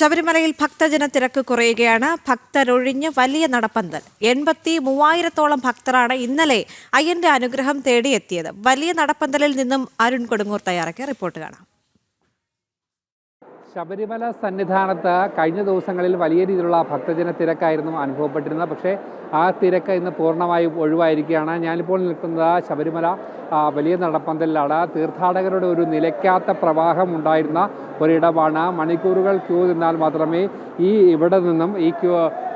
ശബരിമലയിൽ ഭക്തജന തിരക്ക് കുറയുകയാണ്. ഭക്തരൊഴിഞ്ഞ് വലിയ നടപ്പന്തൽ. എൺപത്തി മൂവായിരത്തോളം ഭക്തരാണ് ഇന്നലെ അയ്യന്റെ അനുഗ്രഹം തേടിയെത്തിയത്. വലിയ നടപ്പന്തലിൽ നിന്നും അരുൺ കൊടുങ്ങൂർ തയ്യാറാക്കിയ റിപ്പോർട്ട് കാണാം. ശബരിമല സന്നിധാനത്ത് കഴിഞ്ഞ ദിവസങ്ങളിൽ വലിയ രീതിയിലുള്ള ഭക്തജന തിരക്കായിരുന്നു അനുഭവപ്പെട്ടിരുന്നത്. പക്ഷേ ആ തിരക്ക് ഇന്ന് പൂർണമായും ഒഴിവായിരിക്കുകയാണ്. ഞാനിപ്പോൾ നിൽക്കുന്നത് ശബരിമല വലിയ നടപ്പന്തലിലാണ്. തീർത്ഥാടകരുടെ ഒരു നിലയ്ക്കാത്ത പ്രവാഹം ഉണ്ടായിരുന്ന ഒരിടമാണ്. മണിക്കൂറുകൾ ക്യൂ നിന്നാൽ മാത്രമേ ഈ ഇവിടെ നിന്നും ഈ ക്യൂ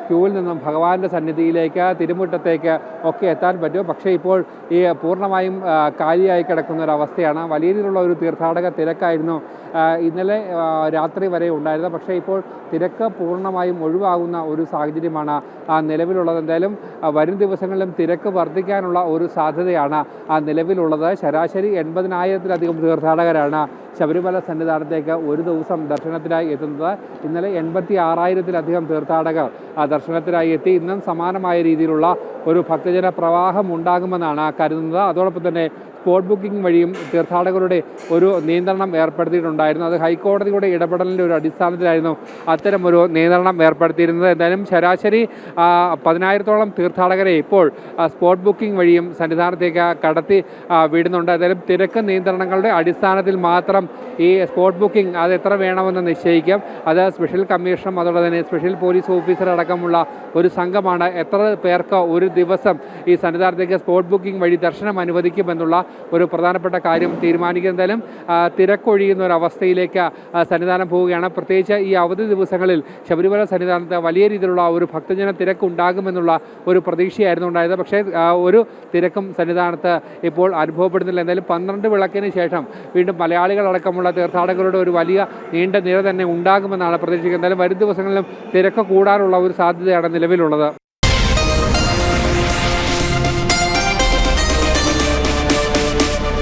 ക്യൂവിൽ നിന്നും ഭഗവാന്റെ സന്നിധിയിലേക്ക് തിരുമുറ്റത്തേക്ക് ഒക്കെ എത്താൻ പറ്റും. പക്ഷേ ഇപ്പോൾ ഈ പൂർണമായും കാലിയായി കിടക്കുന്ന ഒരു അവസ്ഥയാണ് വലിയ രീതിയിലുള്ള ഒരു തീർത്ഥാടക തിരക്കായിരുന്നു ഇന്നലെ രാത്രി വരെ ഉണ്ടായിരുന്നത്. പക്ഷേ ഇപ്പോൾ തിരക്ക് പൂർണമായും ഒഴിവാകുന്ന ഒരു സാഹചര്യമാണ് നിലവിലുള്ളത്. എന്തായാലും വരും ദിവസങ്ങളിലും തിരക്ക് വർദ്ധിക്കാനുള്ള ഒരു സാധ്യതയാണ് നിലവിലുള്ളത്. ശരാശരി എൺപതിനായിരത്തിലധികം തീർത്ഥാടകരാണ് ശബരിമല സന്നിധാനത്തേക്ക് ഒരു ദിവസം ദർശനത്തിനായി എത്തുന്നത് ഇന്നലെ എൺപത്തി ആറായിരത്തിലധികം തീർത്ഥാടകർ ദർശനത്തിനായി എത്തി. ഇന്നും സമാനമായ രീതിയിലുള്ള ഒരു ഭക്തജന പ്രവാഹം ഉണ്ടാകുമെന്നാണ് കരുതുന്നത്. അതോടൊപ്പം തന്നെ സ്പോട്ട് ബുക്കിംഗ് വഴിയും തീർത്ഥാടകരുടെ ഒരു നിയന്ത്രണം ഏർപ്പെടുത്തിയിട്ടുണ്ടായിരുന്നു. അത് ഹൈക്കോടതിയുടെ ഇടപെടലിന്റെ ഒരു അടിസ്ഥാനത്തിലായിരുന്നു അത്തരം ഒരു നിയന്ത്രണം ഏർപ്പെടുത്തിയിരുന്നത്. എന്തായാലും ശരാശരി പതിനായിരത്തോളം തീർത്ഥാടകരെ ഇപ്പോൾ സ്പോട്ട് ബുക്കിംഗ് വഴിയും സന്നിധാനത്തേക്ക് കടത്തി വിടുന്നുണ്ട്. എന്തായാലും തിരക്ക് നിയന്ത്രണങ്ങളുടെ അടിസ്ഥാനത്തിൽ മാത്രം ഈ സ്പോട്ട് ബുക്കിംഗ് അത് എത്ര വേണമെന്ന് നിശ്ചയിക്കാം. അത് സ്പെഷ്യൽ കമ്മീഷനും അതോടെ തന്നെ സ്പെഷ്യൽ പോലീസ് ഓഫീസർ അടക്കമുള്ള ഒരു സംഘമാണ് എത്ര പേർക്ക് ഒരു ദിവസം ഈ സന്നിധാനത്തേക്ക് സ്പോട്ട് ബുക്കിംഗ് വഴി ദർശനം അനുവദിക്കുമെന്നുള്ള ഒരു പ്രധാനപ്പെട്ട കാര്യം തീരുമാനിക്കുക എന്തായാലും തിരക്കൊഴിയുന്ന ഒരു അവസ്ഥയിലേക്ക് സന്നിധാനം പോവുകയാണ്. പ്രത്യേകിച്ച് ഈ അവധി ദിവസങ്ങളിൽ ശബരിമല സന്നിധാനത്ത് വലിയ രീതിയിലുള്ള ഒരു ഭക്തജന തിരക്ക് ഉണ്ടാകുമെന്നുള്ള ഒരു പ്രതീക്ഷയായിരുന്നു ഉണ്ടായത്. പക്ഷേ ഒരു തിരക്കും സന്നിധാനത്ത് ഇപ്പോൾ അനുഭവപ്പെടുന്നില്ല. എന്തായാലും പന്ത്രണ്ട് വിളക്കിന് ശേഷം വീണ്ടും മലയാളികളടക്കമുള്ള തീർത്ഥാടകരുടെ ഒരു വലിയ നീണ്ട നിര തന്നെ ഉണ്ടാകുമെന്നാണ് പ്രതീക്ഷിക്കുന്നത്. എന്തായാലും വരും ദിവസങ്ങളിലും തിരക്ക് കൂടാനുള്ള ഒരു സാധ്യതയാണ് നിലവിലുള്ളത്.